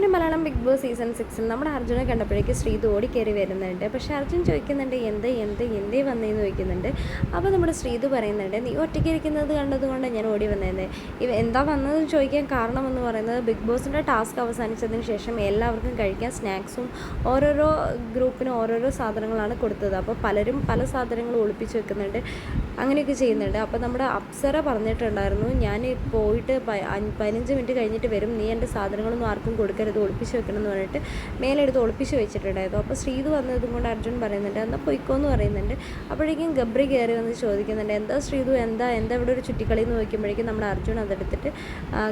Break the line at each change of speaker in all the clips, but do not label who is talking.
അങ്ങനെ Malayalam big boss season സിക്സിൽ നമ്മുടെ അർജുനെ കണ്ടപ്പോഴേക്ക് ശ്രീത് ഓടി കയറി വരുന്നുണ്ട്. പക്ഷേ അർജുൻ ചോദിക്കുന്നുണ്ട് എന്ത് എന്ത് എന്തേ വന്നേന്ന്? ചോദിക്കുന്നുണ്ട്. അപ്പോൾ നമ്മുടെ ശ്രീത് പറയുന്നുണ്ട് നീ ഒറ്റയ്ക്ക് ഇരിക്കുന്നത് കണ്ടതുകൊണ്ട് ഞാൻ ഓടി വന്നേന്ന്. ഇവ എന്താ വന്നതെന്ന് ചോദിക്കാൻ കാരണം എന്ന് പറയുന്നത് ബിഗ് ബോസിന്റെ ടാസ്ക് അവസാനിച്ചതിന് ശേഷം എല്ലാവർക്കും കഴിക്കാൻ സ്നാക്സും ഓരോരോ ഗ്രൂപ്പിന് ഓരോരോ സാധനങ്ങളാണ് കൊടുത്തത്. അപ്പോൾ പലരും പല സാധനങ്ങളും ഒളിപ്പിച്ച് വെക്കുന്നുണ്ട്. അങ്ങനെയൊക്കെ ചെയ്യുന്നുണ്ട്. അപ്പോൾ നമ്മുടെ അപ്സര പറഞ്ഞിട്ടുണ്ടായിരുന്നു ഞാൻ പോയിട്ട് പതിനഞ്ച് മിനിറ്റ് കഴിഞ്ഞിട്ട് വരും. നീ എന്റെ സാധനങ്ങളൊന്നും ആർക്കും കൊടുക്കരുത്. ഒളിപ്പിച്ച് വെക്കണം എന്ന് പറഞ്ഞിട്ട് മേലെടുത്ത് ഒളിപ്പിച്ച് വെച്ചിട്ടുണ്ടായിരുന്നു. അപ്പോൾ ശ്രീത് വന്നതും കൊണ്ട് അർജുൻ പറയുന്നുണ്ട് എന്നാൽ പൊയ്ക്കോ എന്ന് പറയുന്നുണ്ട്. അപ്പോഴേക്കും ഗബ്രി കയറി വന്ന് ചോദിക്കുന്നുണ്ട് എന്താ ശ്രീതു എന്താ എന്താ ഇവിടെ ഒരു ചുറ്റിക്കളി? എന്ന് നോക്കുമ്പോഴേക്കും നമ്മുടെ അർജുൻ അതെടുത്തിട്ട്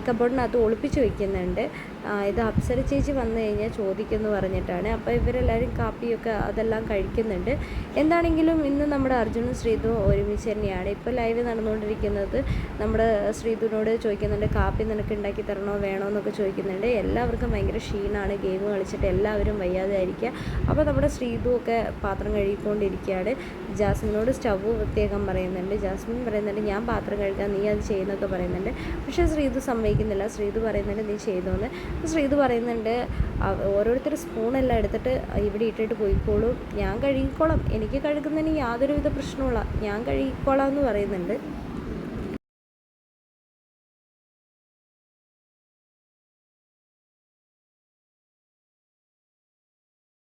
കബോർഡിനകത്ത് ഒളിപ്പിച്ച് വെക്കുന്നുണ്ട്. ഇത് അപ്സര ചേച്ചി വന്നു കഴിഞ്ഞാൽ ചോദിക്കുമെന്ന് പറഞ്ഞിട്ടാണ്. അപ്പോൾ ഇവരെല്ലാവരും കാപ്പിയൊക്കെ അതെല്ലാം കഴിക്കുന്നുണ്ട്. എന്താണെങ്കിലും ഇന്ന് നമ്മുടെ അർജുനും ശ്രീതു ഒരുമിച്ച് തന്നെയാണ്. ഇപ്പോൾ ലൈവ് നടന്നുകൊണ്ടിരിക്കുന്നത് നമ്മുടെ ശ്രീതുവിനോട് ചോദിക്കുന്നുണ്ട് കാപ്പി നിനക്ക് ഉണ്ടാക്കി തരണോ വേണോ എന്നൊക്കെ ചോദിക്കുന്നുണ്ട്. എല്ലാവർക്കും ഭയങ്കര ക്ഷീണമാണ്. ഗെയിം കളിച്ചിട്ട് എല്ലാവരും വയ്യാതെ ആയിരിക്കുക അപ്പോൾ നമ്മുടെ ശ്രീതു ഒക്കെ പാത്രം കഴുകിക്കൊണ്ടിരിക്കുകയാണ്. ജാസ്മിനോട് സ്റ്റവ് പ്രത്യേകം പറയുന്നുണ്ട്. ജാസ്മിൻ പറയുന്നുണ്ട് ഞാൻ പാത്രം കഴുകാൻ നീ അത് ചെയ്യുന്നൊക്കെ പറയുന്നുണ്ട്. പക്ഷേ ശ്രീതു സമ്മതിക്കുന്നില്ല. ശ്രീതു പറയുന്നുണ്ട് നീ ചെയ്തോന്ന്. ശ്രീതു പറയുന്നുണ്ട് ഓരോരുത്തർ സ്പൂണെല്ലാം എടുത്തിട്ട് ഇവിടെ ഇട്ടിട്ട് പോയിക്കോളും. ഞാൻ കഴുകിക്കോളാം. എനിക്ക് കഴുകുന്നതിന് യാതൊരുവിധ പ്രശ്നമുള്ള ഞാൻ കഴുകിക്കോളാം എന്ന് പറയുന്നുണ്ട്.